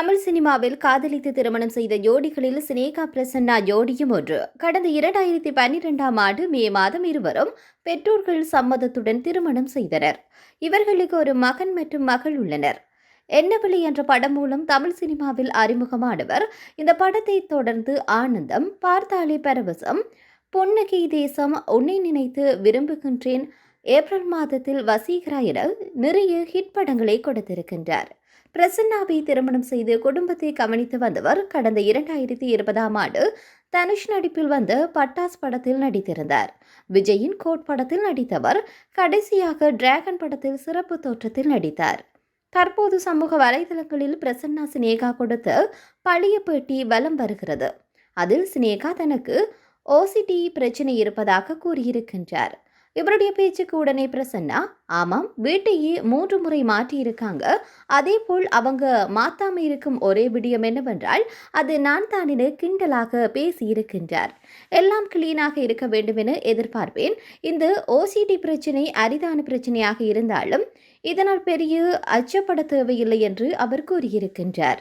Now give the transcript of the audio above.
தமிழ் சினிமாவில் காதலித்து திருமணம் செய்த ஜோடிகளில் சினேகா பிரசன்னா ஜோடியும் ஒன்று. கடந்த இரண்டாயிரத்தி பன்னிரெண்டாம் ஆண்டு மே மாதம் இருவரும் பெற்றோர்கள் சம்மதத்துடன் திருமணம் செய்தனர். இவர்களுக்கு ஒரு மகன் மற்றும் மகள் உள்ளனர். என்னவில்லை என்ற படம் மூலம் தமிழ் சினிமாவில் அறிமுகமானவர். இந்த படத்தை தொடர்ந்து ஆனந்தம் பார்த்தாலே பரவசம் பொன்னகை தேசம் உன்னை நினைத்து விரும்புகின்றேன் ஏப்ரல் மாதத்தில் வசீகரா என நிறைய ஹிட் படங்களை கொடுத்திருக்கின்றார். பிரசன்னாவை திருமணம் செய்து குடும்பத்தை கவனித்து வந்தவர் கடந்த இரண்டாயிரத்தி இருபதாம் ஆண்டு தனுஷ் நடிப்பில் வந்த பட்டாஸ் படத்தில் நடித்திருந்தார். விஜயின் கோட் படத்தில் நடித்தவர் கடைசியாக டிராகன் படத்தில் சிறப்பு தோற்றத்தில் நடித்தார். தற்போது சமூக வலைதளங்களில் பிரசன்னா சினேகா கொடுத்த பழைய பேட்டி வலம் வருகிறது. அதில் சினேகா தனக்கு ஓசிடி பிரச்சனை இருப்பதாக கூறியிருக்கின்றார். இவருடைய பேச்சுக்கு உடனே பிரசன்னா ஆமாம் வீட்டையே மூன்று முறை மாற்றியிருக்காங்க. அதே போல் அவங்க மாத்தாம இருக்கும் ஒரே விடியம் என்னவென்றால் அது நான் தான் என கிண்டலாக பேசியிருக்கின்றார். எல்லாம் கிளீனாக இருக்க வேண்டும் என எதிர்பார்ப்பேன். இந்த ஓசிடி பிரச்சனை அரிதான பிரச்சனையாக இருந்தாலும் இதனால் பெரிய அச்சப்பட தேவையில்லை என்று அவர் கூறியிருக்கின்றார்.